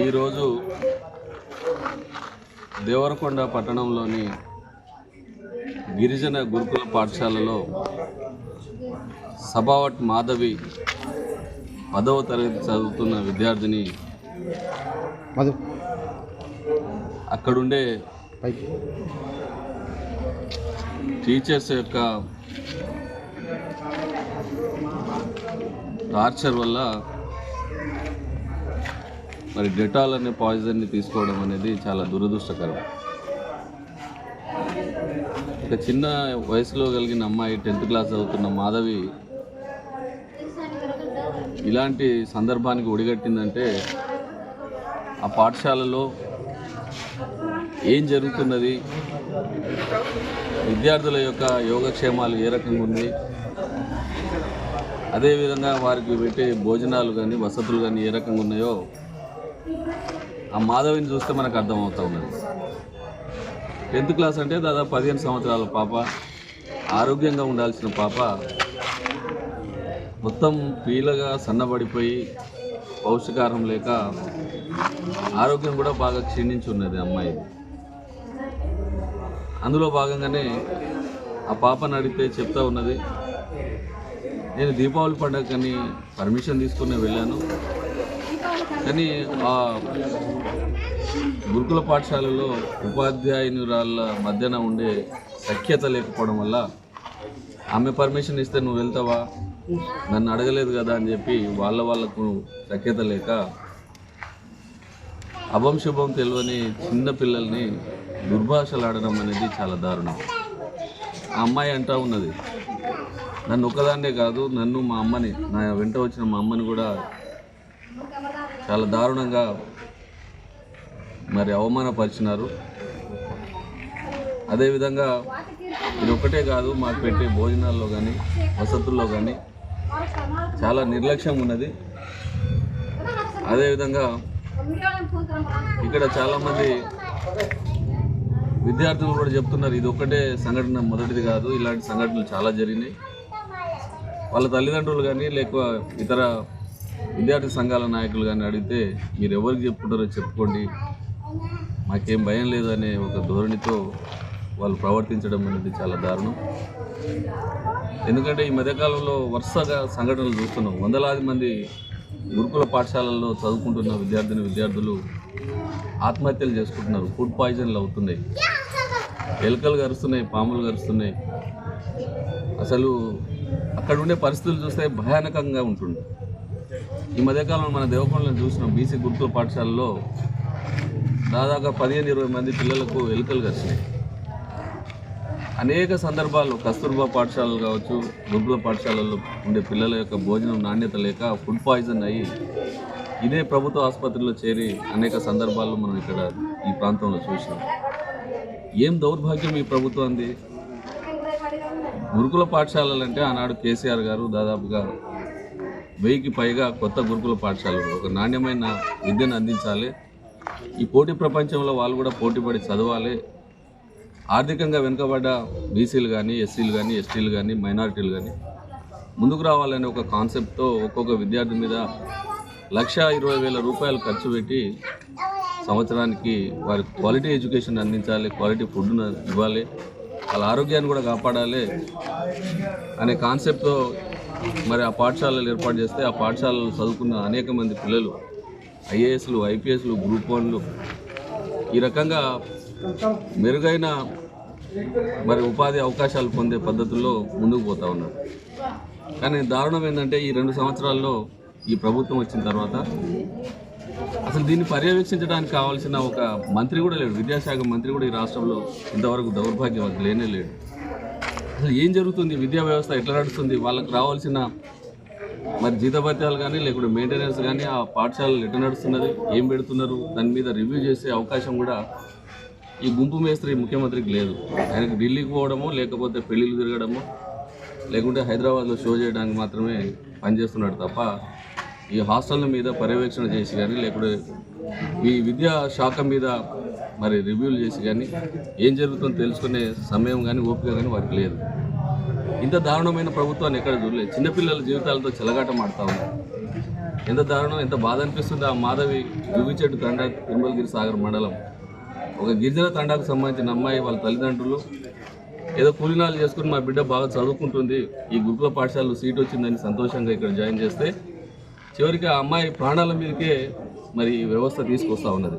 ఈరోజు దేవరకొండ పట్టణంలోని గిరిజన గురుకుల పాఠశాలలో సబావట్ మాధవి పదవ తరగతి చదువుతున్న విద్యార్థిని అక్కడుండే టీచర్స్ యొక్క టార్చర్ వల్ల మరి డెటాల్ అనే పాయిజన్ని తీసుకోవడం అనేది చాలా దురదృష్టకరం. ఒక చిన్న వయసులో కలిగిన అమ్మాయి టెన్త్ క్లాస్ చదువుతున్న మాధవి ఇలాంటి సందర్భానికి ఒడిగట్టిందంటే ఆ పాఠశాలలో ఏం జరుగుతున్నది? విద్యార్థుల యొక్క యోగక్షేమాలు ఏ రకంగా ఉంది అదేవిధంగా వారికి పెట్టే భోజనాలు కానీ వసతులు కానీ ఏ రకంగా ఉన్నాయో ఆ మాధవిని చూస్తే మనకు అర్థమవుతా ఉన్నది. టెన్త్ క్లాస్ అంటే దాదాపు పదిహేను సంవత్సరాల పాప ఆరోగ్యంగా ఉండాల్సిన పాప మొత్తం పీలగా సన్నబడిపోయి పౌష్టికారం లేక ఆరోగ్యం కూడా బాగా క్షీణించి ఉన్నది అమ్మాయి. అందులో భాగంగానే ఆ పాపను అడిగితే చెప్తా ఉన్నది నేను దీపావళి పండుగకని పర్మిషన్ తీసుకుని వెళ్ళాను. కానీ ఆ గురుకుల పాఠశాలలో ఉపాధ్యాయునిరాళ్ళ మధ్యన ఉండే సఖ్యత లేకపోవడం వల్ల ఆమె పర్మిషన్ ఇస్తే నువ్వు వెళ్తావా? నన్ను అడగలేదు కదా అని చెప్పి వాళ్ళ వాళ్ళకు సఖ్యత లేక అభం శుభం తెలియని చిన్న పిల్లల్ని దుర్భాషలాడడం అనేది చాలా దారుణం. ఆ అమ్మాయి అంటా ఉన్నది నన్ను ఒక్కదాన్నే కాదు నన్ను మా అమ్మని నా వెంట వచ్చిన మా అమ్మని కూడా చాలా దారుణంగా మరి అవమానపరిచినారు. అదేవిధంగా ఇది ఒక్కటే కాదు మాకు పెట్టే భోజనాల్లో కానీ వసతుల్లో కానీ చాలా నిర్లక్ష్యం ఉన్నది. అదేవిధంగా ఇక్కడ చాలామంది విద్యార్థులు కూడా చెప్తున్నారు ఇది ఒక్కటే సంఘటన మొదటిది కాదు ఇలాంటి సంఘటనలు చాలా జరిగినాయి. వాళ్ళ తల్లిదండ్రులు కానీ లేక ఇతర విద్యార్థి సంఘాల నాయకులు కానీ అడిగితే మీరు ఎవరికి చెప్పుకుంటారో చెప్పుకోండి. మాకేం భయం లేదనే ఒక ధోరణితో వాళ్ళు ప్రవర్తించడం అనేది చాలా దారుణం. ఎందుకంటే ఈ మధ్యకాలంలో వరుసగా సంఘటనలు చూస్తున్నాం. వందలాది మంది గురుకుల పాఠశాలల్లో చదువుకుంటున్న విద్యార్థిని విద్యార్థులు ఆత్మహత్యలు చేసుకుంటున్నారు. ఫుడ్ పాయిజన్లు అవుతున్నాయి. ఎలుకలు కరుస్తున్నాయి పాములు కరుస్తున్నాయి. అసలు అక్కడ ఉండే పరిస్థితులు చూస్తే భయానకంగా ఉంటుంది ఈ మధ్యకాలంలో మన దేవకొండలను చూసినాం బీసీ గురుకుల పాఠశాలలో దాదాపు పదిహేను ఇరవై మంది పిల్లలకు ఎలుకలు కరిచినాయి. అనేక సందర్భాలు కస్తూర్బా పాఠశాలలు కావచ్చు గురుకుల పాఠశాలల్లో ఉండే పిల్లల యొక్క భోజనం నాణ్యత లేక ఫుడ్ పాయిజన్ అయ్యి ఇదే ప్రభుత్వ ఆసుపత్రిలో చేరి అనేక సందర్భాల్లో మనం ఇక్కడ ఈ ప్రాంతంలో చూసినాం. ఏం దౌర్భాగ్యం ఈ ప్రభుత్వంది గురుకుల పాఠశాలలు అంటే ఆనాడు కేసీఆర్ గారు దాదాపుగా వెయ్యికి పైగా కొత్త గురుకుల పాఠశాలలు ఒక నాణ్యమైన విద్యను అందించాలి. ఈ పోటీ ప్రపంచంలో వాళ్ళు కూడా పోటీపడి చదవాలి. ఆర్థికంగా వెనుకబడ్డ బీసీలు కానీ ఎస్సీలు కానీ ఎస్టీలు కానీ మైనారిటీలు కానీ ముందుకు రావాలనే ఒక కాన్సెప్ట్తో ఒక్కొక్క విద్యార్థి మీద లక్ష ఇరవై వేల రూపాయలు ఖర్చు పెట్టి సంవత్సరానికి వారి క్వాలిటీ ఎడ్యుకేషన్ అందించాలి క్వాలిటీ ఫుడ్ను ఇవ్వాలి వాళ్ళ ఆరోగ్యాన్ని కూడా కాపాడాలి అనే కాన్సెప్ట్తో మరి ఆ పాఠశాలలు ఏర్పాటు చేస్తే ఆ పాఠశాలలో చదువుకున్న అనేక మంది పిల్లలు ఐఏఎస్లు ఐపీఎస్లు గ్రూప్ వన్లు ఈ రకంగా మెరుగైన మరి ఉపాధి అవకాశాలు పొందే పద్ధతుల్లో ముందుకు పోతా ఉన్నారు. కానీ దారుణం ఏంటంటే ఈ రెండు సంవత్సరాల్లో ఈ ప్రభుత్వం వచ్చిన తర్వాత అసలు దీన్ని పర్యవేక్షించడానికి కావాల్సిన ఒక మంత్రి కూడా లేడు విద్యాశాఖ మంత్రి కూడా ఈ రాష్ట్రంలో ఇంతవరకు దౌర్భాగ్యం లేనే లేడు. అసలు ఏం జరుగుతుంది? విద్యా వ్యవస్థ ఎట్లా నడుస్తుంది? వాళ్ళకి రావాల్సిన మరి జీతభత్యాలు కానీ లేకుంటే మెయింటెనెన్స్ కానీ ఆ పాఠశాలలు ఎట్లా నడుస్తున్నది? ఏం పెడుతున్నారు? దాని మీద రివ్యూ చేసే అవకాశం కూడా ఈ గుంపు మేస్త్రి ముఖ్యమంత్రికి లేదు. ఆయనకు ఢిల్లీకి పోవడము లేకపోతే పెళ్ళిళ్ళు తిరగడము లేకుంటే హైదరాబాద్లో షో చేయడానికి మాత్రమే పనిచేస్తున్నాడు తప్ప ఈ హాస్టళ్ళ మీద పర్యవేక్షణ చేసి కానీ లేకుంటే ఈ విద్యా శాఖ మీద మరి రివ్యూలు చేసి కానీ ఏం జరుగుతుందో తెలుసుకునే సమయం కానీ ఓపిక కానీ వారికి లేదు. ఇంత దారుణమైన ప్రభుత్వాన్ని ఎక్కడ చూడలేదు. చిన్నపిల్లల జీవితాలతో చెలగాటం ఆడుతూ ఉన్నారు. ఎంత దారుణం ఎంత బాధ అనిపిస్తుంది ఆ మాధవి దువ్విచెట్టు తండా తిరుమలగిరి సాగర్ మండలం. ఒక గిరిజన తండాకు సంబంధించిన అమ్మాయి వాళ్ళ తల్లిదండ్రులు ఏదో కూలినాలు చేసుకుని మా బిడ్డ బాగా చదువుకుంటుంది ఈ గురుకుల పాఠశాలలో సీట్ వచ్చిందని సంతోషంగా ఇక్కడ జాయిన్ చేస్తే చివరికి ఆ అమ్మాయి ప్రాణాల మీదకే మరి ఈ వ్యవస్థ తీసుకొస్తా ఉన్నది.